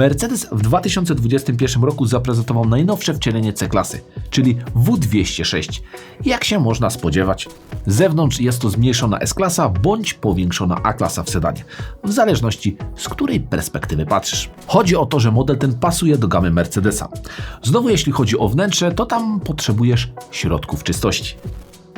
Mercedes w 2021 roku zaprezentował najnowsze wcielenie C-klasy, czyli W206. Jak się można spodziewać, z zewnątrz jest to zmniejszona S-klasa bądź powiększona A-klasa w sedanie, w zależności z której perspektywy patrzysz. Chodzi o to, że model ten pasuje do gamy Mercedesa. Znowu jeśli chodzi o wnętrze, to tam potrzebujesz środków czystości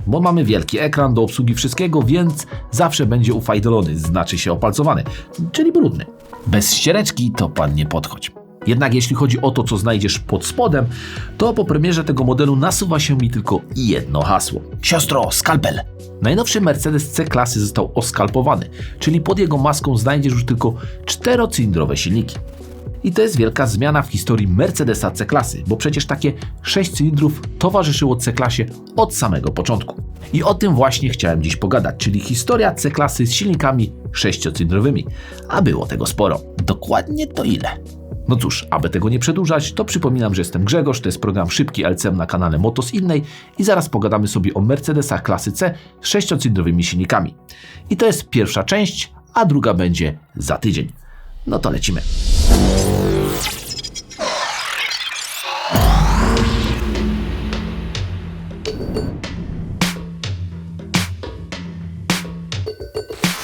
bo mamy wielki ekran do obsługi wszystkiego, więc zawsze będzie ufajdolony, znaczy się opalcowany, czyli brudny. Bez ściereczki to pan nie podchodź. Jednak jeśli chodzi o to, co znajdziesz pod spodem, to po premierze tego modelu nasuwa się mi tylko jedno hasło. Siostro, skalpel! Najnowszy Mercedes C-klasy został oskalpowany, czyli pod jego maską znajdziesz już tylko czterocylindrowe silniki. I to jest wielka zmiana w historii Mercedesa C-klasy, bo przecież takie 6 cylindrów towarzyszyło C-klasie od samego początku. I o tym właśnie chciałem dziś pogadać, czyli historia C-klasy z silnikami 6-cylindrowymi. A było tego sporo. Dokładnie to ile? No cóż, aby tego nie przedłużać, to przypominam, że jestem Grzegorz, to jest program Szybki LCM na kanale Motos Innej i zaraz pogadamy sobie o Mercedesach klasy C z 6-cylindrowymi silnikami. I to jest pierwsza część, a druga będzie za tydzień. No to lecimy.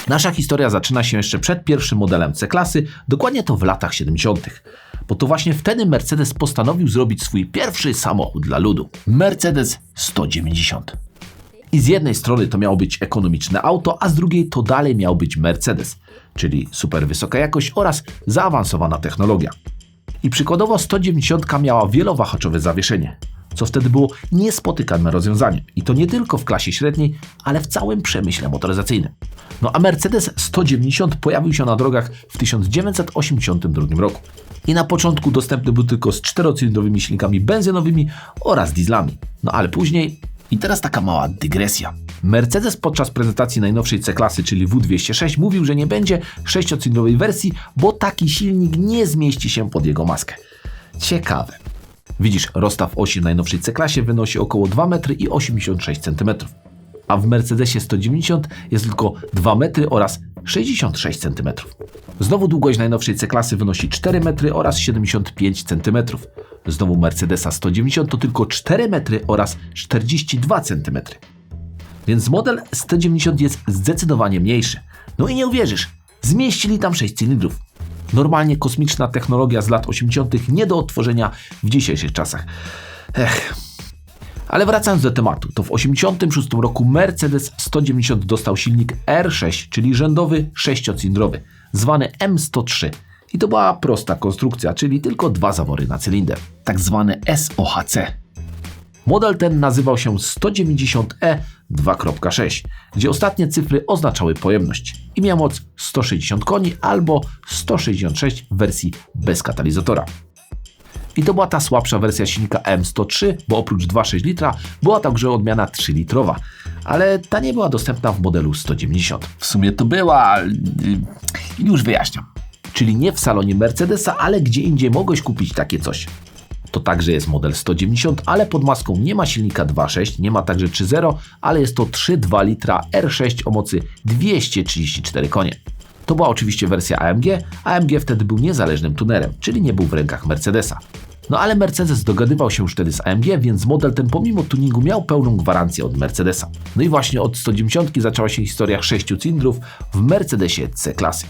Nasza historia zaczyna się jeszcze przed pierwszym modelem C-klasy, dokładnie to w latach 70. Bo to właśnie wtedy Mercedes postanowił zrobić swój pierwszy samochód dla ludu Mercedes 190. I z jednej strony to miało być ekonomiczne auto, a z drugiej to dalej miał być Mercedes, czyli super wysoka jakość oraz zaawansowana technologia. I przykładowo 190 miała wielowahaczowe zawieszenie, co wtedy było niespotykanym rozwiązaniem. I to nie tylko w klasie średniej, ale w całym przemyśle motoryzacyjnym. No a Mercedes 190 pojawił się na drogach w 1982 roku. I na początku dostępny był tylko z czterocylindrowymi silnikami benzynowymi oraz dieslami. No ale później i teraz taka mała dygresja. Mercedes podczas prezentacji najnowszej C-klasy, czyli W206, mówił, że nie będzie sześciocylindrowej wersji, bo taki silnik nie zmieści się pod jego maskę. Ciekawe. Widzisz, rozstaw osi w najnowszej C-klasie wynosi około 2,86 m, a w Mercedesie 190 jest tylko 2 metry oraz 66 cm. Znowu długość najnowszej C-klasy wynosi 4 metry oraz 75 cm. Znowu Mercedesa 190 to tylko 4 metry oraz 42 cm. Więc model 190 jest zdecydowanie mniejszy. No i nie uwierzysz, zmieścili tam 6 cylindrów. Normalnie kosmiczna technologia z lat 80. nie do odtworzenia w dzisiejszych czasach. Ech. Ale wracając do tematu, to w 86 roku Mercedes 190 dostał silnik R6, czyli rzędowy sześciocylindrowy, zwany M103. I to była prosta konstrukcja, czyli tylko dwa zawory na cylinder, tak zwane SOHC. Model ten nazywał się 190E 2.6, gdzie ostatnie cyfry oznaczały pojemność i miał moc 160 koni albo 166 w wersji bez katalizatora. I to była ta słabsza wersja silnika M103, bo oprócz 2.6 litra była także odmiana 3-litrowa, ale ta nie była dostępna w modelu 190. W sumie to była, i już wyjaśniam. Czyli nie w salonie Mercedesa, ale gdzie indziej mogłeś kupić takie coś. To także jest model 190, ale pod maską nie ma silnika 2.6, nie ma także 3.0, ale jest to 3.2 litra R6 o mocy 234 konie. To była oczywiście wersja AMG, AMG wtedy był niezależnym tunerem, czyli nie był w rękach Mercedesa. No ale Mercedes dogadywał się już wtedy z AMG, więc model ten pomimo tuningu miał pełną gwarancję od Mercedesa. No i właśnie od 190 zaczęła się historia 6 cylindrów w Mercedesie C-klasy.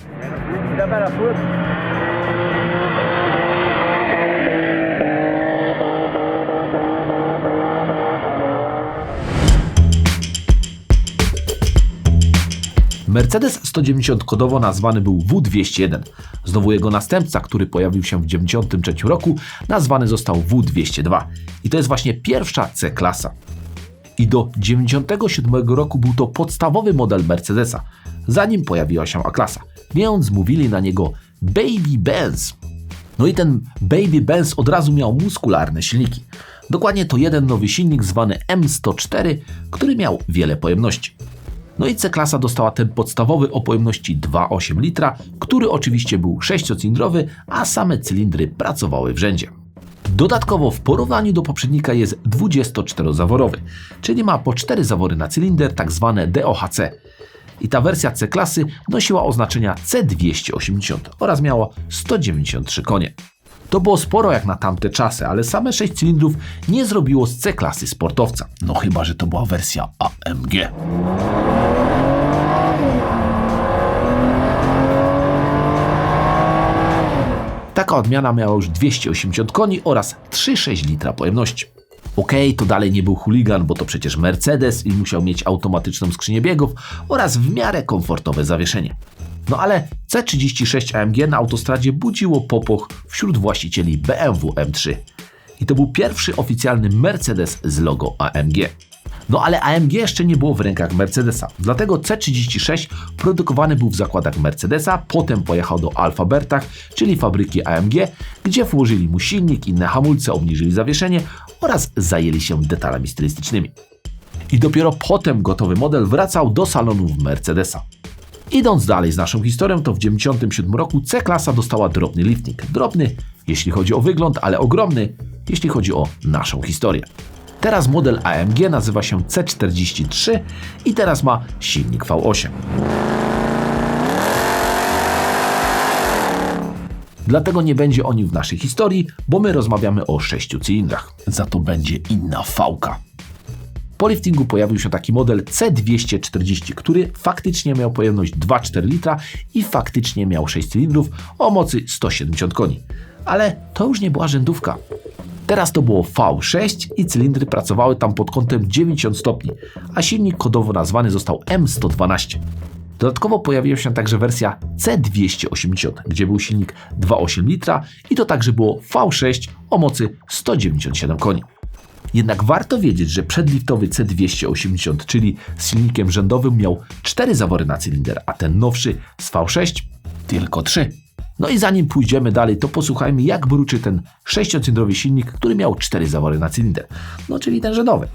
Mercedes 190 kodowo nazwany był W201. Znowu jego następca, który pojawił się w 1993 roku, nazwany został W202. I to jest właśnie pierwsza C-klasa. I do 1997 roku był to podstawowy model Mercedesa, zanim pojawiła się A-klasa, więc mówili na niego Baby Benz. No i ten Baby Benz od razu miał muskularne silniki. Dokładnie to jeden nowy silnik zwany M104, który miał wiele pojemności. No i C-klasa dostała ten podstawowy o pojemności 2,8 litra, który oczywiście był sześciocylindrowy, a same cylindry pracowały w rzędzie. Dodatkowo w porównaniu do poprzednika jest 24-zaworowy, czyli ma po 4 zawory na cylinder, tak zwane DOHC. I ta wersja C-klasy nosiła oznaczenia C280 oraz miała 193 konie. To było sporo jak na tamte czasy, ale same 6 cylindrów nie zrobiło z C-klasy sportowca. No chyba, że to była wersja AMG. Odmiana miała już 280 koni oraz 3,6 litra pojemności. Okej, to dalej nie był chuligan, bo to przecież Mercedes i musiał mieć automatyczną skrzynię biegów oraz w miarę komfortowe zawieszenie. No ale C36 AMG na autostradzie budziło popłoch wśród właścicieli BMW M3. I to był pierwszy oficjalny Mercedes z logo AMG. No ale AMG jeszcze nie było w rękach Mercedesa, dlatego C36 produkowany był w zakładach Mercedesa, potem pojechał do Alfa Bertach, czyli fabryki AMG, gdzie włożyli mu silnik, inne hamulce, obniżyli zawieszenie oraz zajęli się detalami stylistycznymi. I dopiero potem gotowy model wracał do salonów Mercedesa. Idąc dalej z naszą historią, to w 1997 roku C-klasa dostała drobny liftnik. Drobny, jeśli chodzi o wygląd, ale ogromny, jeśli chodzi o naszą historię. Teraz model AMG nazywa się C43 i teraz ma silnik V8. Dlatego nie będzie o nim w naszej historii, bo my rozmawiamy o 6 cylindrach. Za to będzie inna fałka. Po liftingu pojawił się taki model C240, który faktycznie miał pojemność 2,4 litra i faktycznie miał 6 cylindrów o mocy 170 koni. Ale to już nie była rzędówka. Teraz to było V6 i cylindry pracowały tam pod kątem 90 stopni, a silnik kodowo nazwany został M112. Dodatkowo pojawiła się także wersja C280, gdzie był silnik 2,8 litra i to także było V6 o mocy 197 koni. Jednak warto wiedzieć, że przedliftowy C280, czyli z silnikiem rzędowym, miał 4 zawory na cylinder, a ten nowszy z V6 tylko 3. No i zanim pójdziemy dalej, to posłuchajmy, jak bruczy ten sześciocylindrowy silnik, który miał 4 zawory na cylinder. No czyli ten rzędowy.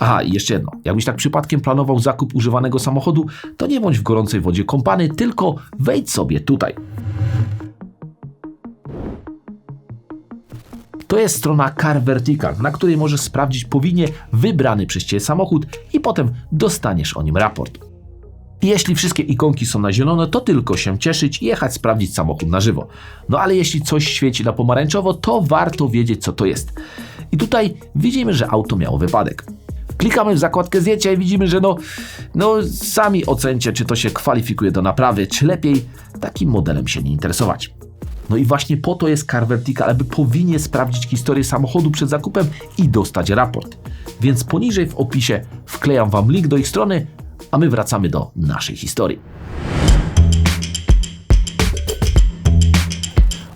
Aha, i jeszcze jedno. Jakbyś tak przypadkiem planował zakup używanego samochodu, to nie bądź w gorącej wodzie kąpany, tylko wejdź sobie tutaj. To jest strona Car Vertical, na której możesz sprawdzić powinie wybrany przez Ciebie samochód i potem dostaniesz o nim raport. Jeśli wszystkie ikonki są na zielono, to tylko się cieszyć i jechać sprawdzić samochód na żywo. No ale jeśli coś świeci na pomarańczowo, to warto wiedzieć co to jest. I tutaj widzimy, że auto miało wypadek. Klikamy w zakładkę zdjęcia i widzimy, że no, no sami ocencie, czy to się kwalifikuje do naprawy, czy lepiej takim modelem się nie interesować. No i właśnie po to jest Car Vertical, aby powinien sprawdzić historię samochodu przed zakupem i dostać raport. Więc poniżej w opisie wklejam Wam link do ich strony, a my wracamy do naszej historii.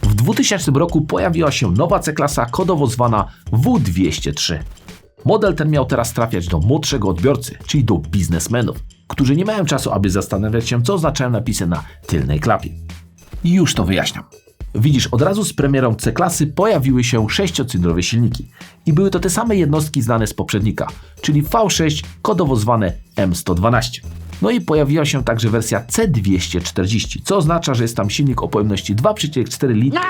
W 2000 roku pojawiła się nowa C-klasa kodowo zwana W203. Model ten miał teraz trafiać do młodszego odbiorcy, czyli do biznesmenów, którzy nie mają czasu, aby zastanawiać się, co oznaczają napisy na tylnej klapie. Już to wyjaśniam. Widzisz, od razu z premierą C-klasy pojawiły się sześciocylindrowe silniki. I były to te same jednostki znane z poprzednika, czyli V6, kodowo zwane M112. No i pojawiła się także wersja C240, co oznacza, że jest tam silnik o pojemności 2,4 litra.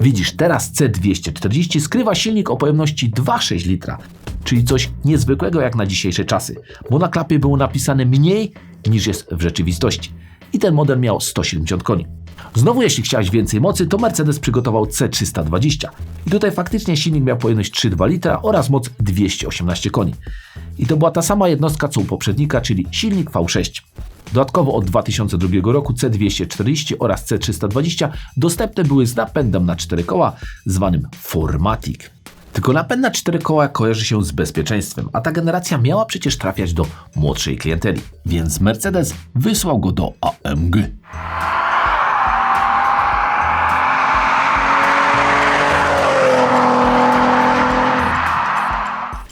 Widzisz, teraz C240 skrywa silnik o pojemności 2,6 litra, czyli coś niezwykłego jak na dzisiejsze czasy, bo na klapie było napisane mniej niż jest w rzeczywistości. I ten model miał 170 koni. Znowu, jeśli chciałeś więcej mocy, to Mercedes przygotował C320. I tutaj faktycznie silnik miał pojemność 3,2 litra oraz moc 218 koni. I to była ta sama jednostka co u poprzednika, czyli silnik V6. Dodatkowo od 2002 roku C240 oraz C320 dostępne były z napędem na 4 koła zwanym Formatic. Tylko napęd na 4 koła kojarzy się z bezpieczeństwem, a ta generacja miała przecież trafiać do młodszej klienteli, więc Mercedes wysłał go do AMG.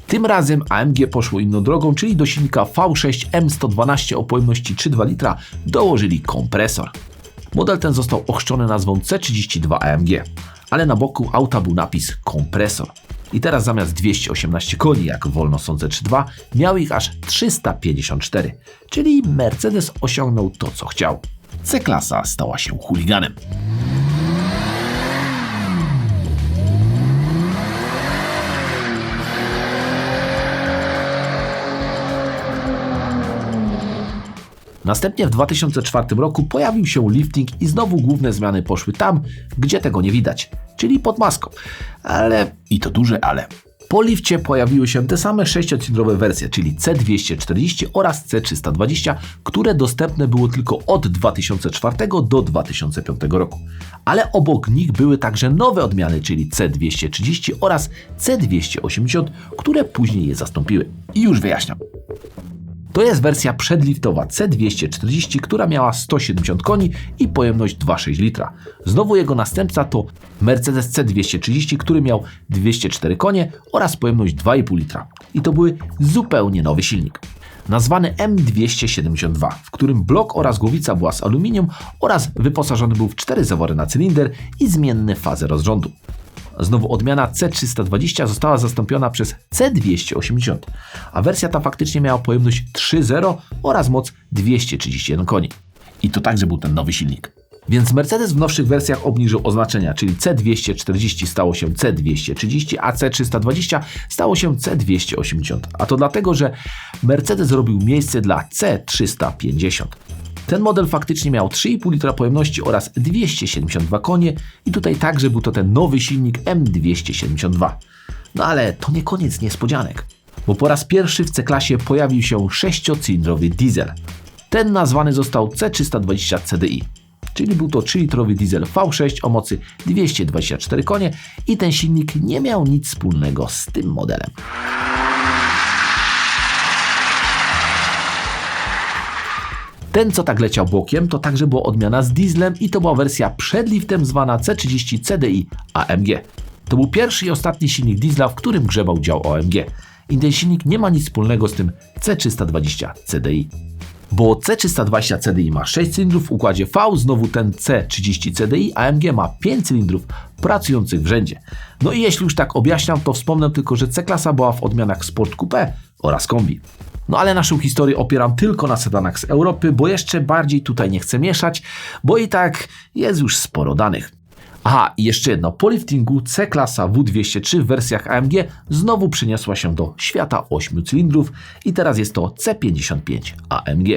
Tym razem AMG poszło inną drogą, czyli do silnika V6 M112 o pojemności 3,2 litra dołożyli kompresor. Model ten został ochrzczony nazwą C32 AMG, ale na boku auta był napis kompresor i teraz zamiast 218 koni, jak wolno sądzę 3.2, miał ich aż 354, czyli Mercedes osiągnął to, co chciał. C-klasa stała się chuliganem. Następnie w 2004 roku pojawił się lifting i znowu główne zmiany poszły tam, gdzie tego nie widać czyli pod maską. Ale, i to duże ale, po lifcie pojawiły się te same sześciocylindrowe wersje, czyli C240 oraz C320, które dostępne było tylko od 2004 do 2005 roku. Ale obok nich były także nowe odmiany, czyli C230 oraz C280, które później je zastąpiły. I już wyjaśniam. To jest wersja przedliftowa C240, która miała 170 koni i pojemność 2,6 litra. Znowu jego następca to Mercedes C230, który miał 204 konie oraz pojemność 2,5 litra. I to były zupełnie nowy silnik. Nazwany M272, w którym blok oraz głowica była z aluminium oraz wyposażony był w cztery zawory na cylinder i zmienne fazy rozrządu. Znowu odmiana C320 została zastąpiona przez C280, a wersja ta faktycznie miała pojemność 3.0 oraz moc 231 koni. I to także był ten nowy silnik. Więc Mercedes w nowszych wersjach obniżył oznaczenia, czyli C240 stało się C230, a C320 stało się C280. A to dlatego, że Mercedes robił miejsce dla C350. Ten model faktycznie miał 3,5 litra pojemności oraz 272 konie i tutaj także był to ten nowy silnik M272. No ale to nie koniec niespodzianek, bo po raz pierwszy w C-klasie pojawił się sześciocylindrowy diesel. Ten nazwany został C320 CDI, czyli był to 3-litrowy diesel V6 o mocy 224 konie i ten silnik nie miał nic wspólnego z tym modelem. Ten, co tak leciał bokiem, to także była odmiana z dieslem i to była wersja przed liftem zwana C30 CDI AMG. To był pierwszy i ostatni silnik diesla, w którym grzebał dział OMG. I ten silnik nie ma nic wspólnego z tym C320 CDI. Bo C320 CDI ma 6 cylindrów w układzie V, znowu ten C30 CDI AMG ma 5 cylindrów pracujących w rzędzie. No i jeśli już tak objaśniam, to wspomnę tylko, że C-klasa była w odmianach Sport Coupe oraz Kombi. No ale naszą historię opieram tylko na sedanach z Europy, bo jeszcze bardziej tutaj nie chcę mieszać, bo i tak jest już sporo danych. Aha, i jeszcze jedno. Po liftingu C-klasa W203 w wersjach AMG znowu przyniosła się do świata 8 cylindrów i teraz jest to C55 AMG.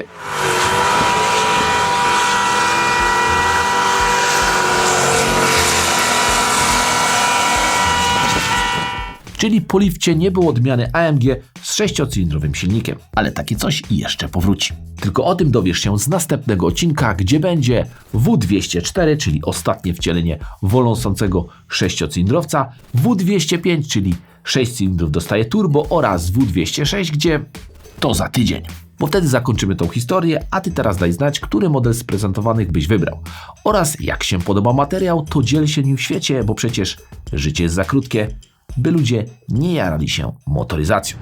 Czyli po lifcie nie było odmiany AMG z sześciocylindrowym silnikiem, ale takie coś jeszcze powróci. Tylko o tym dowiesz się z następnego odcinka, gdzie będzie W204, czyli ostatnie wcielenie woląsącego sześciocylindrowca, W205, czyli 6 cylindrów dostaje turbo oraz W206, gdzie to za tydzień. Bo wtedy zakończymy tą historię, a Ty teraz daj znać, który model z prezentowanych byś wybrał. Oraz jak się podoba materiał, to dziel się nim w świecie, bo przecież życie jest za krótkie, by ludzie nie jarali się motoryzacją.